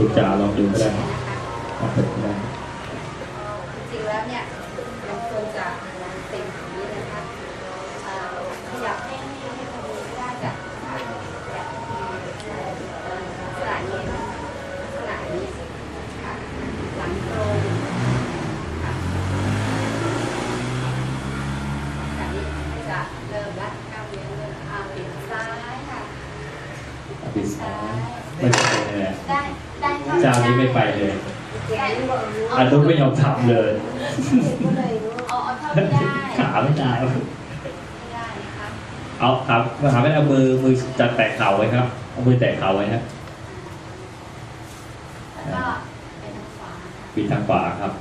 วนควรจะคุณจ๋าลองดูก็ได้ นะคะ เอาเปิดก็ได้ จริงๆแล้วเนี่ยมันควรจะเต็มอย่างนี้นะคะเอ่อขยับให้ให้ให้พอดีก็ได้จากจากเอ่อลักษณะนี้นะลักษณะนี้ค่ะหลังตรงค่ะจากนี้จะเริ่มละกล้ามเนื้อเริ่มเอาปิดซ้ายค่ะ เอาปิดซ้ายไม่ไปเลย ได้ได้ท่ เจ้า นี้ไม่ไปเลยได้อันนู้นไม่ยอมทำเลยเอาเอาเท่าที่ได้ขาไม่ได้ไม่ได้นะคะเอาครับมาหาไม่เอามือมือจัดแตะเข่าไว้ครับเอามือแตะเข่าไว้ฮะแล้วก็ไปทางขวาค่ะปิดทางขวาครับ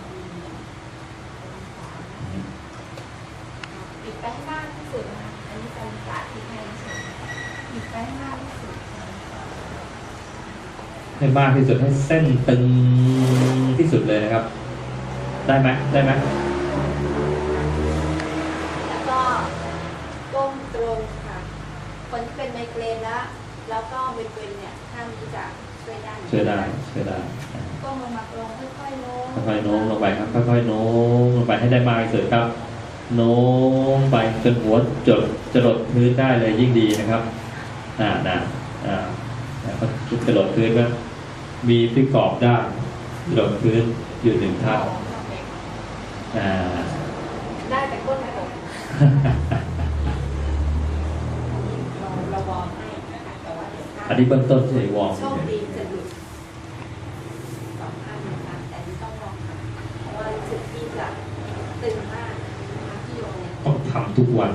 ปิดไปให้มากที่สุดนะคะอันนี้เป็นสาธิตให้เฉยปิดไปให้มากที่สุด ให้มากที่สุดให้เส้นตึงที่สุดเลยนะครับ ได้ไหมได้ไหมแล้วก็ก้มตรงค่ะคนที่เป็นไมเกรนแล้วแล้วก็ไมเกรนเนี่ยท่านนี้จะช่วยได้ช่วยได้ช่วยได้ก้มลงมาตรงค่อยๆโน้มค่อยๆโน้มลงไปครับค่อยๆโน้มลงไปให้ได้มากที่สุดครับ โน้มไปจนหัวจดจรดพื้นได้เลยยิ่งดีนะครับอ่านะอ่าแล้วก็จรดพื้นก็ มีที่กรอบได้จรดพื้นอยู่หนึ่งท่านอ่าได้แต่ก้นไม่ตกเราเราวอร์มให้นะคะแต่ว่าเดี๋ยวถ้าอันนี้เบื้องต้นเฉยวอร์มโชคดีจะหลุดสองข้างนะคะแต่ที่ต้องลองค่ะเพราะว่ารู้สึกที่จะตึงมากนะคะที่โยนเนี่ยต้องทำทุกวัน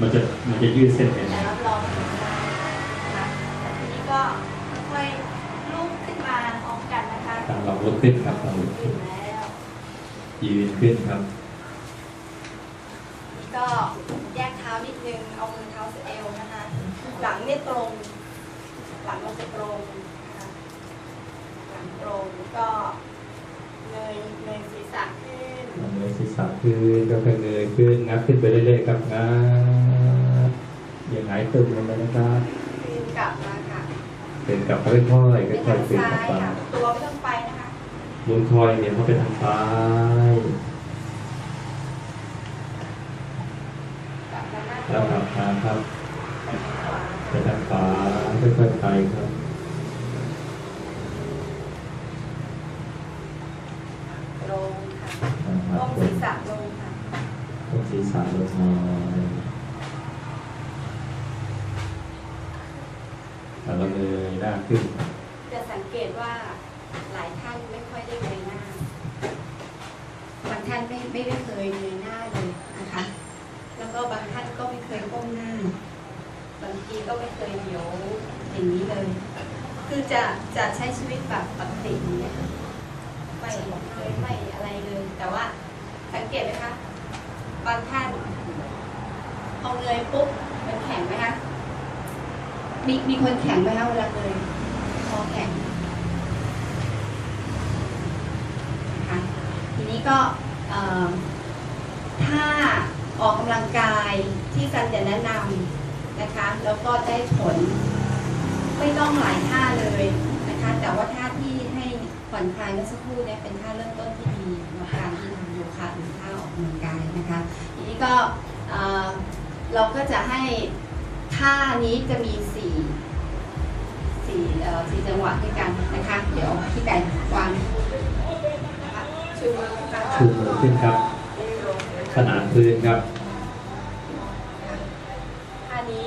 มันจะมันจะยืดเส้นเอ็นแต่รับรองทำได้นะคะแต่ทีนี้ก็ค่อยๆลุกขึ้นมาพร้อม กันนะคะตามเราลุกขึ้นครับเราลุกขึ้ขึ้นนแล้วยืนขึ้นครับ ก็แยกเท้านิดนึง เอามือเท้าสเอวนะคะ หลังเนี่ยตรง หลังเราจะตรงนะคะหลังตรงก็เงยเงยศีรษะขึ้นเงยศีรษะขึ้นก็ค่อยเงยขึ้นงัดขึ้นไปเรื่อยๆครับงัดอย่างหงายตึงลงไปนะครับคืนกลับมาค่ะ เป็นกลับค่อยๆค่อยเป็นๆทางขึ้นซ้ากลับยไปค่ะตัวไม่ต้องไปนะคะหมุนคอยเนี่ยเขาเป็นทางซ้ายกลับมาหน้าตรแล้วงกลับมาครับขวาไปทางขวาค่อยๆไปครับ ตรงค่ะ อ่าครั ก้ บ มศีรษะลงค่ะ ก้มศีรษะลงหน่อยแล้วเราเงยหน้าขึ้น จะสังเกตว่าหลายท่านไม่ค่อยได้เงยหน้า บางท่านไม่ไม่ได้เคยเงยหน้าเลยนะคะ แล้วก็บางท่านก็ไม่เคยก้มหน้า บางทีก็ไม่เคยเดี๋ยวอย่างนี้เลย คือจะจะใช้ชีวิตแบบปกติอย่างเนี่ยไม่เคยไม่อะไรเลย แต่ว่าสังเกตไหมคะ บางท่านพอเงยปุ๊บมันแข็งไหมคะ มีมีคนแข็งไหมคะเวลาเงยคอแข็งนะคะทีนี้ก็ถ้าออกกำลังกายที่ซันจะแนะนำนะคะ แล้วก็ได้ผลไม่ต้องหลายท่าเลยนะคะ แต่ว่าท่าที่ให้ผ่อนคลายเมื่อสักครู่เนี่ยเป็นท่าเริ่มต้นที่ดีในการที่ทำโยคะหรือท่าออกกำลังกายนะคะ ทีนี้ก็เอ่อเราก็จะให้ ท่านี้จะมีสี่สี่เอ่อสี่จังหวะด้วยกันนะคะ เดี๋ยวพี่ไก่วางนะคะชูมือค่ะชูมือขึ้นครับ ขนานพื้นครับท่านี้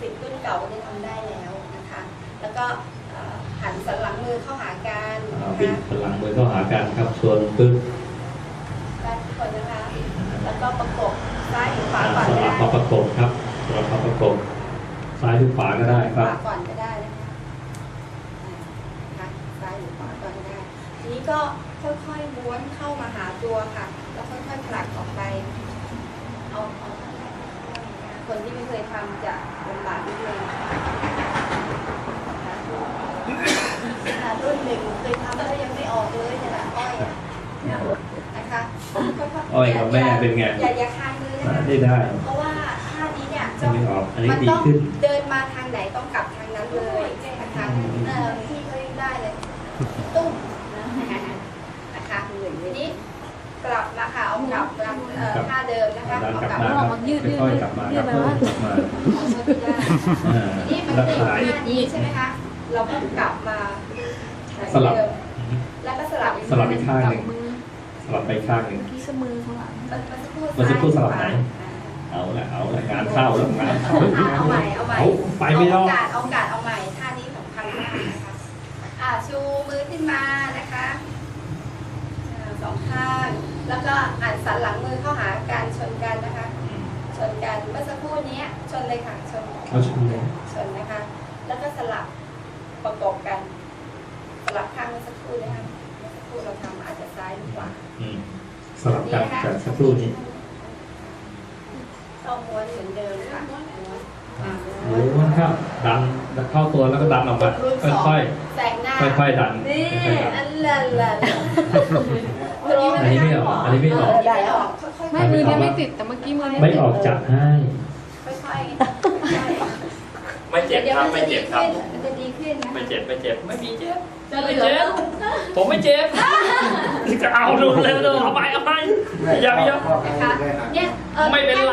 สิทธิ์รุ่นเก่าก็จะทำได้แล้วนะคะ แล้วก็เอ่อหันสันหลังมือเข้าหากันอ่านะบิดคะพลังมือเข้าหากันครับส่วนปึ๊บได้ทุกคนนะคะ แล้วก็ประกบซ้ายหรือขวาอ่าก่อนสก็ลับได้มาประกบครับสลับมาประกบ ซ้ายหรือขวาก็ได้ครับขวาก่อนก็ได้นะคะซ้ายหรือขวาก่อนก็ได้ ทีนี้ก็ค่อยๆม้วนเข้ามาหาตัวค่ะ แล้วค่อยๆผลักออกไปเอาเอาคนที่ไม่เคยทำจะลำบากนิดนึงนะคะรุ่นหนึ่งเคยทำแล้วยังไม่ออกเลยขนาดอ้อยนะคะอ้อยกับแม่เป็นไงอย่าอย่าคายมือนะคะได้ได้ เนี่ยจะไม่ออกอันนี้มันดีต้องขึ้น เดินมาทางไหนต้องกลับทางนั้นเลยนะคะเออพี่ก็ยังได้เลย ตุ้มนะคะทีนี้กลับมาค่ะเอากลับมาเอ่อท่าเดิมนะคะดันเอากลับกลับมามาครับค่อยๆกลับมาครับค่อยๆกลับมาอ่าทีนี้มันแล้วติดขายท่านี้ใช่ไหมคะ เราก็กลับมาสลับเดิมแล้วก็สลับสลับอีกข้างหนึ่งสลับไปข้างหนึ่ง ที่สมือข้างหลัง มันมันจะพูดมันจะพูดสลับไหน อ่า เอาละเอาละงานเข้าแล้วงานเข้าอะเอาใหม่เอาใหม่เอาไปไม่รอเอาดโอกาสเอาโอกาสเอาใหม่ท่านี้สำคัญมากนะคะอ่าชูมือขึ้นมานะคะอ่าสองข้างแล้วก็อ่านสันหลังมือเข้าหาการชนกันนะคะ ชนกันเมื่อสักครู่นี้ชนเลยค่ะชนเอาชุดนี้ชนนะคะ แล้วก็สลับประกบกัน สลับข้างเมื่อสักครู่นะคะเมื่อสักครู่เราทำอาจจะซ้ายหรือขวาอืมสลับกันกับสักครู่นี้ ต้องม้วนเหมือนเดิมค่ะม้วนอ่าโอ้โหครับดันเข้าตัวแล้วก็ดันออกมารุ่นสองค่อยแซงหน้าๆค่อยๆดันนี่ค่อยๆดันอันละละอันนี้ไม่ออกอันนี้ไม่ออก ได้ออกค่อยๆไม่มือเนี่ยไม่ติดแต่เมื่อกี้มือเนี่ยไม่ออกจัดให้ค่อยๆ ไม่เจ็บดี๋ยวครับนไม่จะเจ็บครับดีขึ้นมันจะดีขึ้นนะคะไม่เจ็บไม่เจ็บไม่มีเจ็บจะเหไม่ลือเจ็บผมไม่เจ็บจะเอาดูเร็วๆเอาไปเอาไปอย่าไปอย่านะคะเนี่ยออไม่เป็นไร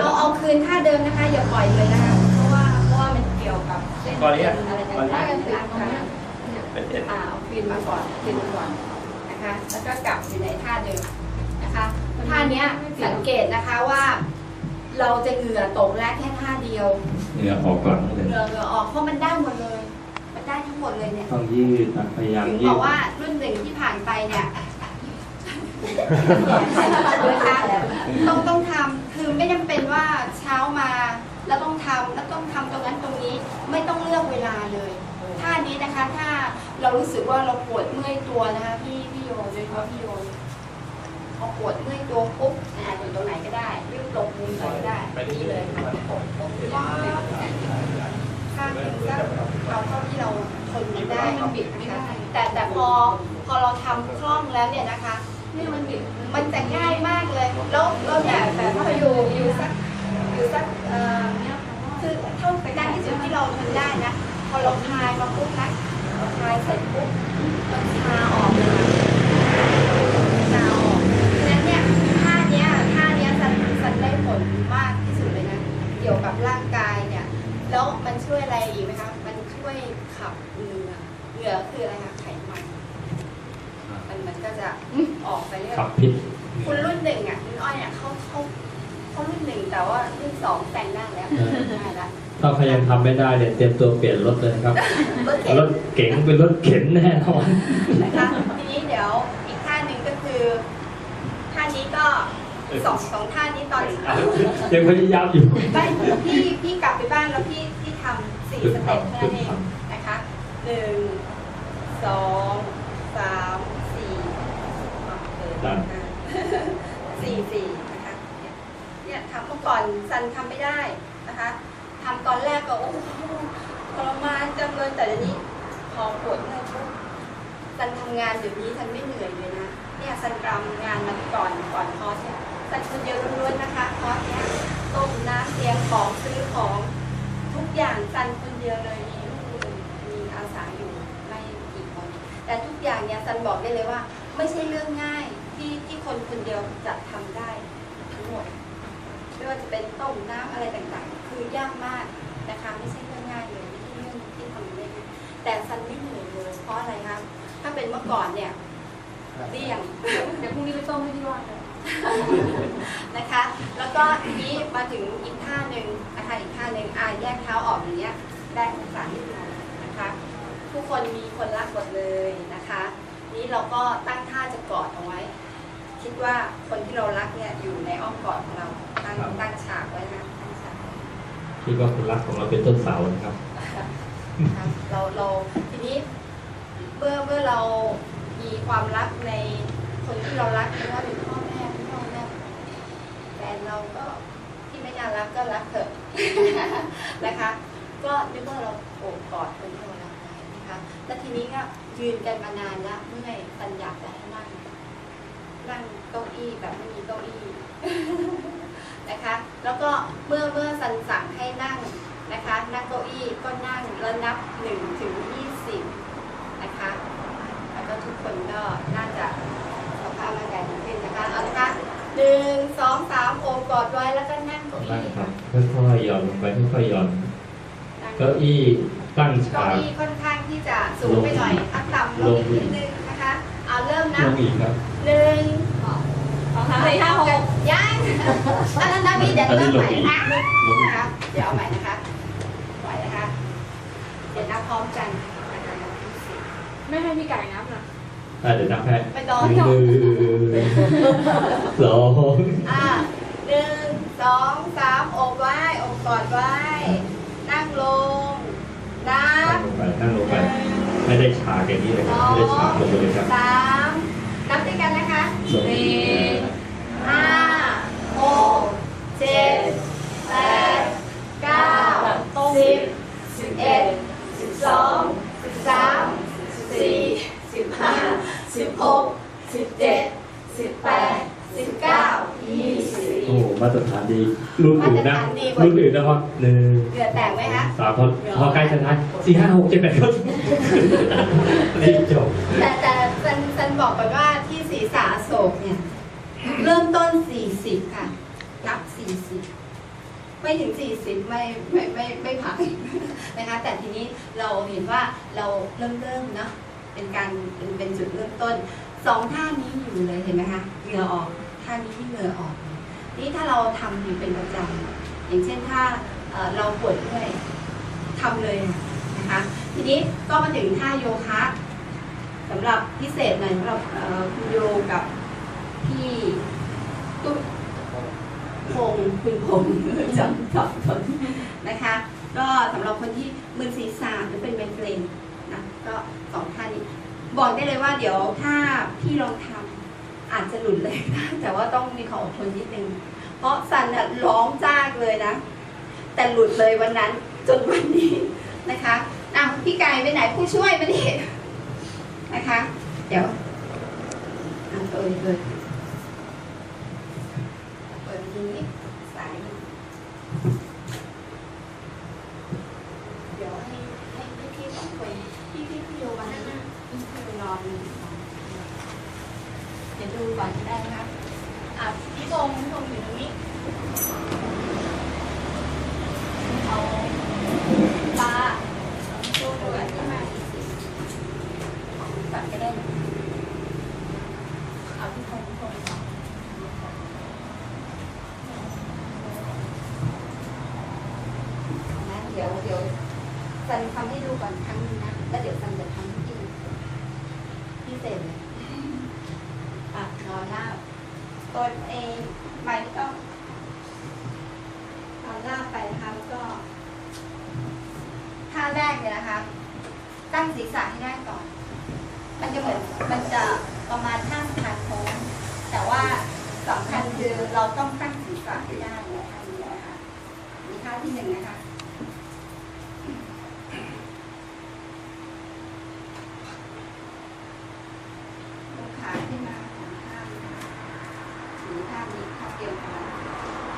เอาเอาคืนท่าเดิมนะคะอย่าปล่อยเลยนะคะเพราะว่าเพราะว่ามันเกี่ยวกับเส้นก่อนนี้เอ็อะนอะไรก่อนนี้ต่างๆนะคะเป็นเจ็บอ่าเอาคืนมาก่อนคืนมาก่อนนะคะ แล้วก็กลับอยู่ในท่าเดิมนะคะท่าเนี้ยสังเกตนะคะว่า เราจะเหงื่อตกแรกแค่ท่าเดียว เหงื่อออกหลังเลยเหงื่อเหงื่อออกเพราะมันได้หมดเลย มันได้ทั้งหมดเลยเนี่ยต้องยืดนะพยายามถึงยืบอดกว่ารุ่นหนึ่งที่ผ่านไปเนี่ยนะคะต้องต้องทำคือไม่จำเป็นว่าเช้ามาแล้วต้องทำแล้วต้องทำตรงนั้นตรงนี้ไม่ต้องเลือกเวลาเลยท่านี้นะคะ ถ้าเรารู้สึกว่าเราปวดเมื่อยตัวนะคะพี่พี่โยโดยเฉพาะพี่โยพ อปวดเมื่อยตัวปุ๊บอ่าอยู่ตรงไหนก็ได้ยืดหลบมุมไหนก็ได้นี่เลยค่ะข้างหนึงก็เอาเท่าที่เราทนมันได้บิดนะคะแต่แต่พอพอเราทำคล่องแล้วเนี่ยนะคะนี่มันบิดมันจะง่ายมากเลยแล้วแล้วแต่แต่ถ้าเราอยู่อยู่สักอยู่สักเอ่อคือเท่าไปได้ที่สุดที่เราทนได้นะพอเราคลายมาปุ๊บนะเราคลายเสร็จปุ๊บมันชาออกเลยนะชาออกฉะนั้นเนี่ยท่าเนี้ยท่าเนี้ยสันสันได้ผลมากที่สุดเลยนะ เกี่ยวกับร่างกายเนี่ย แล้วมันช่วยอะไรอีกไหมคะ มันช่วยขับเหงื่อเหงื่อคืออะไรคะไขมัน มันมันก็จะออกไปเรื่อย ขับพิษ คุณรุ่นหนึ่งอะคุณอ้อยเนี่ยเขาเขาเขารุ่นหนึ่งแต่ว่ารุ่นสองแต่งได้แล้วได้ละ ถ้าใครยังทำ ไม่ได้เนี่ยเตรียมตัวเปลี่ยนรถเลยนะครับรถเข็นรถเก๋งเป็นรถเข็นแน่นอนนะคะทีนี้เดี๋ยวอีกท่าหนึ่งก็คือท่านี้ก็สองสองท่านี้ตอนยังพยายามอยู่ไม่พี่พี่กลับไปบ้านแล้วพี่พี่ทำสี่สเต็ปเท่านั้นเองนะคะหนึ่งสองสามสี่อะเกินดันห้าสี่สี่นะคะเนี่ยเนี่ยทำเมื่อก่อนซันทำไม่ได้นะคะ ทำตอนแรกก็โอ้โหทรมานจังเลยแต่เดี๋ยวนี้พอปวดเมื่อยปุ๊บซันทำงานเดี๋ยวนี้ซันไม่เหนื่อยเลยนะเนี่ยซันกรำงานมาก่อนก่อนคอร์สเนี่ยซันคนเดียวล้วนๆนะคะคอร์สเนี้ยต้มน้ำเตรียมของซื้อของทุกอย่างซันคนเดียวเลยมีลูกมีอาสาอยู่ไม่กี่คน แต่ทุกอย่างเนี่ยซันบอกได้เลยว่า ไม่ใช่เรื่องง่ายที่ที่คนคนเดียวจะทำได้ทั้งหมดไม่ว่าจะเป็นต้มน้ำอะไรต่างานิดหน่อยนะคะทุกคนมีคนรักหมดเลยนะคะ นี้เราก็ตั้งท่าจะกอดเอาไว้ คิดว่าคนที่เรารักเนี่ยอยู่ในอ้อมกอดของเราตั้งตั้งฉากไว้นะตั้งฉากไว้คิดว่าคุณรักของเราเป็นต้นเสานะครับครับ เราเราทีนี้เมื่อเมื่อเรามีความรักในคนที่เรารักไม่ว่าเป็นพ่อแม่พ่อแม่แฟนเราก็ที่ไม่น่ารักก็รักเถอะนะคะ ก็นึกว่าเราโอบกอดคนที่เรารักไว้นะคะแล้วทีนี้ก็ยืนกันมานานแล้วเมื่อยสัญญาได้มากเก้าอี้แบบไม่มีเก้าอี้นะคะ แล้วก็เมื่อเมื่อสันสั่งให้นั่งนะคะ นั่งเก้าอี้ก็นั่งแล้วนับหนึ่งถึงยี่สิบนะคะแล้วก็ทุกคนก็น่าจะสุขภาพร่างกายดีขึ้นนะคะเอาละคะหนึ่งสองสามโอบกอดไว้แล้วก็นั่งเก้านั่งอี้ครับค่อยๆหย่อนลงไปค่อยๆหย่อน เก้าอี้ตั้งเก้าฉากอี้ค่อนข้างที่จะสูงไปหน่อยอัพต่ำลงอีกนิดนึงนะคะเอาเริ่มลนับงอีกครับหนึ่งสองสามสี่ห้าหกยังอันนั้นนับอีกเดี๋ยวอันนี้นับลใหงม่อีกนะลงอีนะกคะเดี๋ยวเอาใหม่นะคะไหวนะคะเดี๋ยวนับพร้อมกันนะคะไม่ให้พี่ไก่นับนะอะเดี๋ยวนับให้ไม่ต้องหนึ่งสองอ่าหนึ่งสองสามโอบไว้โอบกอดไว้ นั่งลง นั นั่ บ งลงไปนั่งลงไป ไม่ได้ฉากอย่างนี้เลยครับไม่ได้ฉากลงไปเลยครับสามนับด้วยกันนะคะลงอีกห้าหกเจ็ดแปดเก้าสิบสิบเอ็ดสิบสองสิบสามสิบสี่สิบห้าสิบหกสิบเจ็ดสิบแปดสิบเก้ายี่สิบโอ้ มาตรฐานดีรุ่นอื่นนะมาตรฐานดีกว่ารุ่นอื่นนะครับหนึ่งเหงื่อแตกไหมคะสามพอพอใกล้จะท้ายสี่ห้าหกเจ็ดแปดก็รีบจบแต่แต่ซันซันบอกไปว่าที่ศีรษะอโศกเนี่ย เริ่มต้น40ค่ะ นับ40ไม่ถึง40ไม่ไม่ไม่ไม่ผ่านนะคะ แต่ทีนี้เราเห็นว่าเราเริ่มเริ่มเนาะเป็นการเป็นเป็นจุดเริ่มต้นสองท่านี้อยู่เลยเห็นไหมคะเหงื่อออกท่านี้ที่เหงื่อออกเลย นี่ถ้าเราทำอยู่เป็นประจำอย่างเช่นถ้าเราปวดเมื่อยทำเลยนะคะทีนี้ก็มาถึงท่าโยคะสำหรับพิเศษหน่อยสำหรับคุณโยกับพี่ตุ้ยพงคุณพงษ์จำสับสนนะคะ ก็สำหรับคนที่มึนศีรษะหรือเป็นไมเกรนนะก็สองท่านี้บอกได้เลยว่าเดี๋ยวถ้าพี่ลองทำ อาจจะหลุดเลยนะแต่ว่าต้องมีความอดทนนิดนึงเพราะสันน่ะร้องจ้ากเลยนะ แต่หลุดเลยวันนั้นจนวันนี้นะคะอ้าวพี่ไก่ไปไหนผู้ช่วยมาดินะคะ เดี๋ยวอะเปิดเลยเปิดทีนี้สายหนึ่งเดี๋ยวให้ให้ให้พี่สองคนพี่พี่พี่โยมานั่งหน้าพี่พี่ไปรอหนึ่งสองเดี๋ยวดูก่อนก็ได้นะคะอะพี่พงษ์พี่พงษ์อยู่ตรงนี้ เอาปลาตัวตัวที่มาตัดก็ได้นะเอาที่คนที่คนก่อนนะ เดี๋ยวสันทำให้ดูก่อนครั้งนึงนะ แล้วเดี๋ยวซันจะทำให้พี่พิเศษเลยอะนอนหน้าตัวเองไม่ต้อง เอาลากไปนะคะแล้วก็ท่าแรกเนี่ยนะคะ ตั้งศีรษะให้ได้ก่อน มันจะเหมือนมันจะประมาณท่าสะพานโค้งแต่ว่าสำคัญคือเราต้องตั้งศีรษะให้ได้ในท่านี้นะคะมีท่าที่หนึ่งนะคะยกขาขึ้นมาสองข้างนะคะหรือท่านี้ท่าเดียวกัน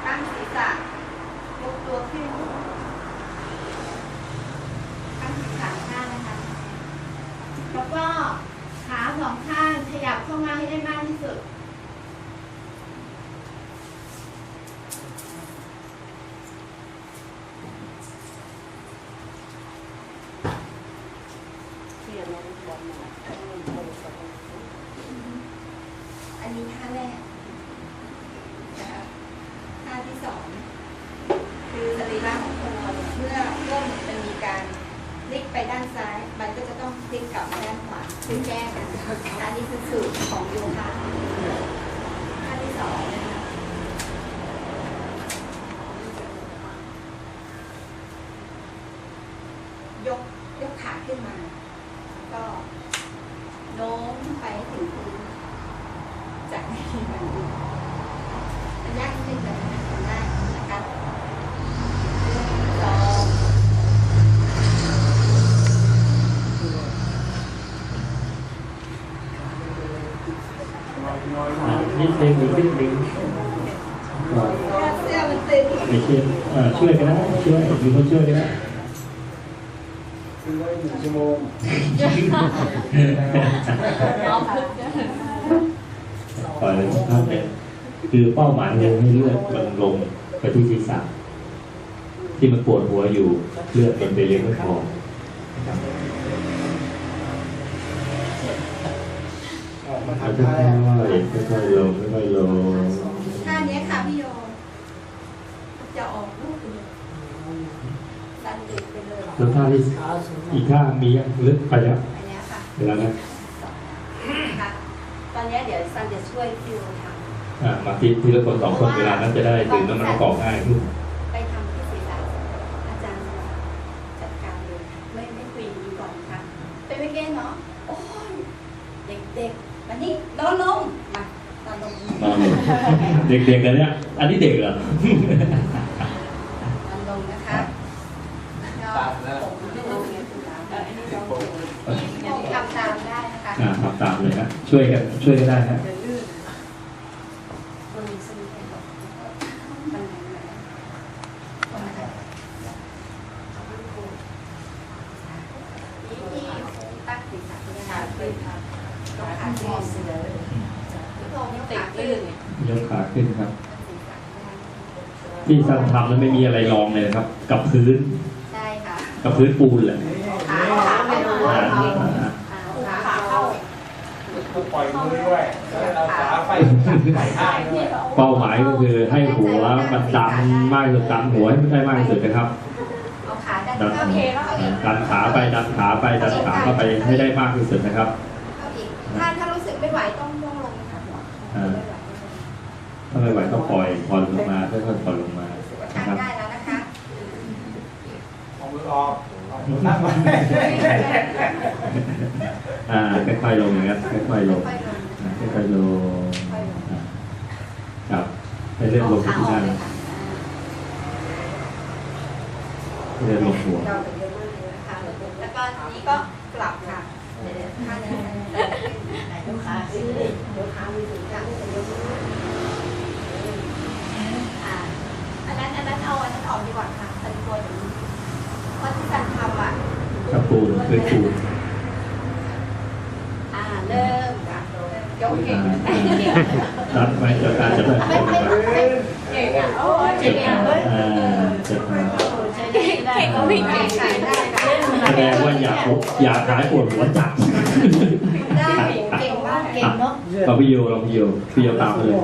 ตั้งศีรษะ ยกตัวขึ้นตั้งขาข้างนะคะ แล้วก็ขาสองข้างขยับเข้ามาให้ได้มากที่สุด อันนี้ท่าแรกนะคะท่าที่สอง คือสรีระของคนเราเนี่ยเมื่อเริ่มมันมีการพลิกไปด้านซ้าย มันก็จะต้องพลิกกลับมาด้านขวาคือแก้กันอันนี้คือสูตรของโยคะท่าที่สองนะคะยกยกขาขึ้นมา ก็โน้มไปให้ถึงพื้นจากนี้ไป อะนิดนึงอีกนิดนึงอะ เสื้อมันตึง ไม่ช่วยอ่า ช่วยกันนะช่วยมีคนช่วยกันนะคือไว้หนึ่งชั่วโมงเอาพึ่งเนี่ยปล่อยเลยภาพเนี่ยคือเป้าหมายคือให้เลือดมันลงไปที่ศีรษะที่มันปวดหัวอยู่เลือดมันไปเลี้ยงไม่พอนะครับออกมาค่อยทำๆได้ค่อยๆลงค่อยๆลงท่านี้ค่ะพี่โยจะออกลูกเลยดันเด็กไปเลย แล้วท่าที่อีกท่ามียังลึกไปแล้วอันเนี้ยค่ะเวลานะค่ะตอนเนี้ยเดี๋ยวซันจะช่วยพี่โยทอ่ามาทีทีละคนสองคนเวลานั้นจะได้ดื่มน้ำมันกรอกง่ายขึ้นำไปทำที่ศีรษะอาจารย์จัดการเลยไม่ไม่คุยดีก่อนค่ะเป็นไม่เก้นเนาะโอ้ยเด็กๆมานี่นอนลงมานอนลงมาเลยเด็กๆกันเนี่ยอันนี้เด็กเหรอ นอนลงนะคะแล้วก็ผมไม่ลงเนี่ยคุณตาเอออันนี้เราผมทำตามได้นะคะ อ่าทำตามเลยนะ ช่วยกันช่วยกันได้ฮะเดี๋ยวลื่นมันมีสนิทกันมันไหนไหนคนไหนนี่ที่ตั้งศีรษะที่ขาขึ้นครับยกขาขึ้นเสือพี่โตยกติขาดขึ้ลื่นนเนี่ยยกขาขึ้นครับศีรษะได้ที่ท่านทำแล้วไม่มีอะไรรองเลยครับ กับพื้น ใช่ค่ะ กับพื้นปูนแหละ ก็ปล่อยมือด้วยแล้วเอาขาไฟไฟข้างด้วยเป้าหมายก็คือให้หัวมันดันมากที่สุดดันหัวให้มันได้มากที่สุดนะครับเอาขาดันดันเข้าอีกเข้าอีกดันขาไปดันขาไปดันขาเข้าไปให้ได้มากที่สุดนะครับเข้าอีกถ้าถ้ารู้สึกไม่ไหวต้องย่องลงนะคะหัวอ่าถ้าไม่ไหวก็ปล่อยผ่อนลงมาค่อยๆผ่อนลงมาทานะนครับได้แล้วนะคะเอามือออกเอ่าค่อยๆลงอย่างนั้นค่อยๆลงค่อยๆลงอ่าค่อยๆลงอ่าครับให้เลือดลงที่น้าให้เลือดลงหัวเราไปเยอะมากเลยนะคะแล้วก็นี้ก็กลับค่ะท่านี้ไหนยกขาขึ้นยกขามือถึงกลางยกมืออ่าอันนั้นอันนั้นเอาอันนั้นออกดีกว่าค่ะสันกลัวเดี๋ยวเพราะที่สันทำอะ กับปูนคือปูนอ่าเริ่มค่ะยกเก่งรัดไว้จะการจะแบบไม่ไม่ไม่เก่งอะโอ้ยเจ็เก่บงขาอะอ่าเจ็บขาเก่งเก่งก็วิ่งได้เก่งค่ะได้ค่ะแสดงว่าอยากอยากหายปวดหัวจัดได้เก่งมากเก่งเนาะเราพี่โยเราพี่โยพี่โยตามไปเลย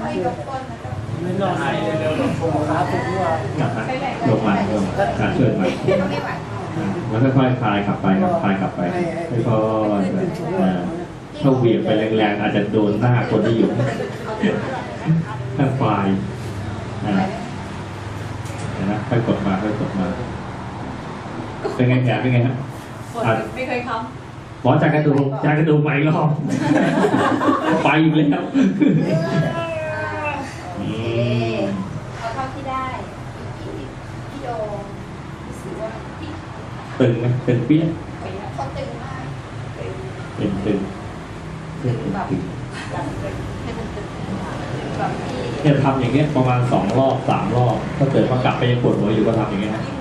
ค่อยๆยกก้นนะ ไม่นอนหายเร็วๆหรอกโชว์ขาผมด้วยนะฮะลงมาลงมาการช่วยมาก็ไม่ไหวอ่าแล้วค่อยๆคลายขับไปครับคลายขับไปค่อยๆแบบอ่าถ้าเหวี่ยงไปแรงๆ อาจจะโดนหน้าคนที่อยู่ข้างปลายอ่าเห็นไหมค่อยกดมาค่อยกดมา เป็นไงแผลเป็นไงฮะปวดไม่เคยค้หมอจากกระดูกจากกระดูกใหม่รอบไปอีกแล้ว โอเคเอาเท่าที่ได้พี่โดรู้สึกว่าพี่ ตึงไหมตึงเปี้ยเขาตึงมากตึงตึงตึงตึงให้มันตึงแบบที่เนี่ยทำอย่างเงี้ยประมาณสองรอบสามรอบถ้าเกิดว่ากลับไปยังปวดหัวอยู่ก็ทำอย่างเงี้ยฮะที่